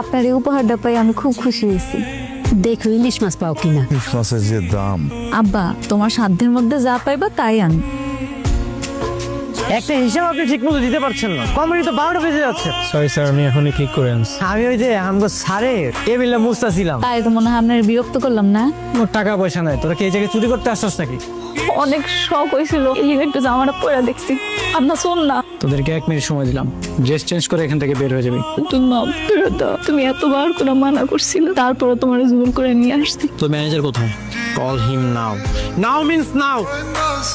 আপনার এই উপহারটা পাই আমি খুব খুশি হয়েছি। দেখো ইলিশ মাছ পাও কিনা? ইলিশ মাছের যে দাম। আব্বা তোমার সাধ্যের মধ্যে যা পাইবা তাই আন। একটা হিসাব আপনি ঠিক মতো দিতে পারছেন না। কোম্পানি তো বারোটা বেজে যাচ্ছে। সরি স্যার আমি এখনই ঠিক করে আনছি। আমি ওই যে আমগো সারে টেবিলে মুস্তাছিলাম তাই তো মনে হয় আপনার বিরক্ত করলাম না? মোর টাকা পয়সা নাই। তোরা কি এই জায়গায় চুরি করতে আসছস নাকি? অনেক শখ হয়েছিল। এই একটু জামাটা পরে দেখছি। আপনার শোন না। তোদেরকে এক মিনিট সময় দিলাম। ড্রেস চেঞ্জ করে এখান থেকে বের হয়ে যাবি। তুমি মাফ করে দাও। তুমি এতবার করে মানা করছিলে তারপরে তোমার জোর করে নিয়ে আসছি। তোর ম্যানেজার কোথায়? কল হিম নাও নাও মিন্স নাও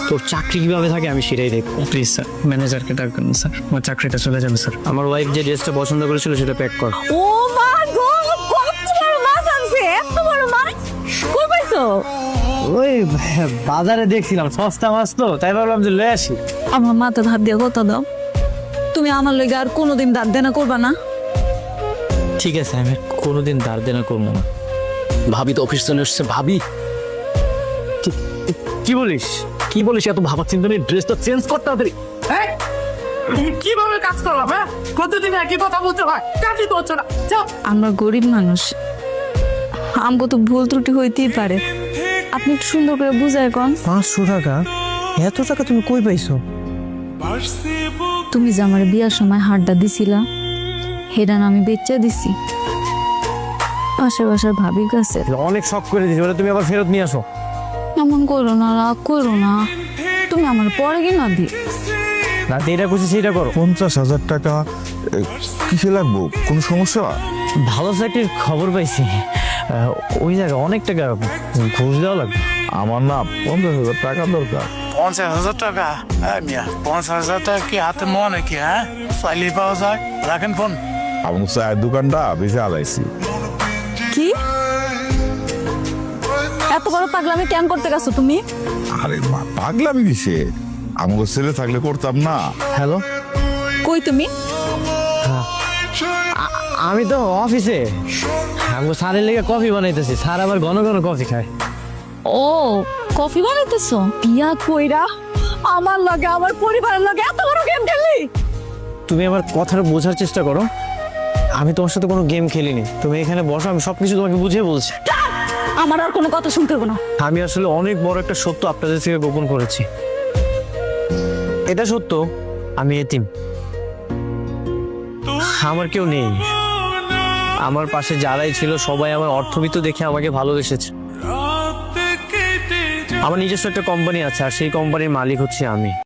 তোর চাকরি কীভাবে থাকে আমি সেটাই দেখব। প্লিজ স্যার ম্যানেজারকে ডাকবেন স্যার আমার চাকরিটা চলে যাবে স্যার আমার ওয়াইফ যে ড্রেসটা পছন্দ করেছিল সেটা প্যাক কর। ও মা গো কত বড় মাছ আনছে এত বড় মাছ। কই পাইছো? ওই বাজারে দেখছিলাম সস্তা মাছ তো তাই ভাবলাম যে লয়ে আসি। আমার মাথা ধার দিয়ে কথা দাও। তুমি আমার লগে আর কোনোদিন দাঁত দেনা করবা না। ঠিক আছে আমি কোনোদিন দাঁড় দেনা করব না। ভাবি তো অফিস চলে এসছে ভাবি। কি- বলিস? কি বলিস এত ভাবার চিন্তা নেই ড্রেসটা চেঞ্জ করতে তাড়াতাড়ি। কীভাবে কাজ করলাম হ্যাঁ? প্রতিদিন একই কথা বলতে হয়? কাজই তো হচ্ছে না। যাও। আমরা গরিব মানুষ। আমগো তো ভুল ত্রুটি হইতেই পারে। আপনি একটু সুন্দর করে বুঝায় কন। পাঁচশো টাকা? এত টাকা তুমি কই পাইছো? তুমি যে আমার বিয়ার সময় হাড্ডা দিছিলা হেডান আমি বেচা দিছি। পাশে বাসার ভাবির কাছে। অনেক শখ করে দিছি বলে তুমি আবার ফেরত নিয়ে আসো। এমন করো না রাগ করো না। তুমি আমার পরে কি না এটা খুশি সেইটা করো। পঞ্চাশ হাজার টাকা এ, কিসে লাগবো? কোনো সমস্যা? ভালো চাকরির খবর পাইছি। আহ, ওই জায়গায় অনেক টাকা ঘুষ দেওয়া লাগবে। আমার না পঞ্চাশ হাজার টাকা দরকার। পঞ্চাশ হাজার টাকা? হ্যাঁ মিয়া পঞ্চাশ হাজার টাকা কি হাতে নোয়া নাকি হ্যাঁ? চাইলেই পাওয়া যায়। রাখেন ফোন। আমার চায়ের দোকানটা বেশি আলাইছি। কি? এত বড় পাগলামি কেন করতে গেছো তুমি? আরে মা পাগলামি কিসে? আমাকে ছেলে থাকলে করতাম না। হ্যালো? কই তুমি? আমি তো অফিসে। আমি স্যারের লেগে কফি বানাইতেছি। স্যার আবার ঘন ঘন কফি খায়। ও কফি বানাইতেছো? বিয়া কইরা আমার লগে আমার পরিবারের লগে এত বড় গেম খেললি? তুমি আমার কথাটা বোঝার চেষ্টা করো। আমি তোমার সাথে কোনো গেম খেলিনি। তুমি এখানে বসো আমি সবকিছু তোমাকে বুঝিয়ে বলছি। আমার আর কোনো কথা শুনতে হবে না। আমি আসলে অনেক বড় একটা সত্য আপনাদের থেকে গোপন করেছি। এটা সত্য, আমি এতিম। আমার কেউ নেই। আমার পাশে যারাই ছিল, সবাই আমার অর্থবিত্ত দেখে আমাকে ভালোবেসেছে। আমার নিজস্ব একটা কোম্পানি আছে, আর সেই কোম্পানির মালিক হচ্ছে আমি।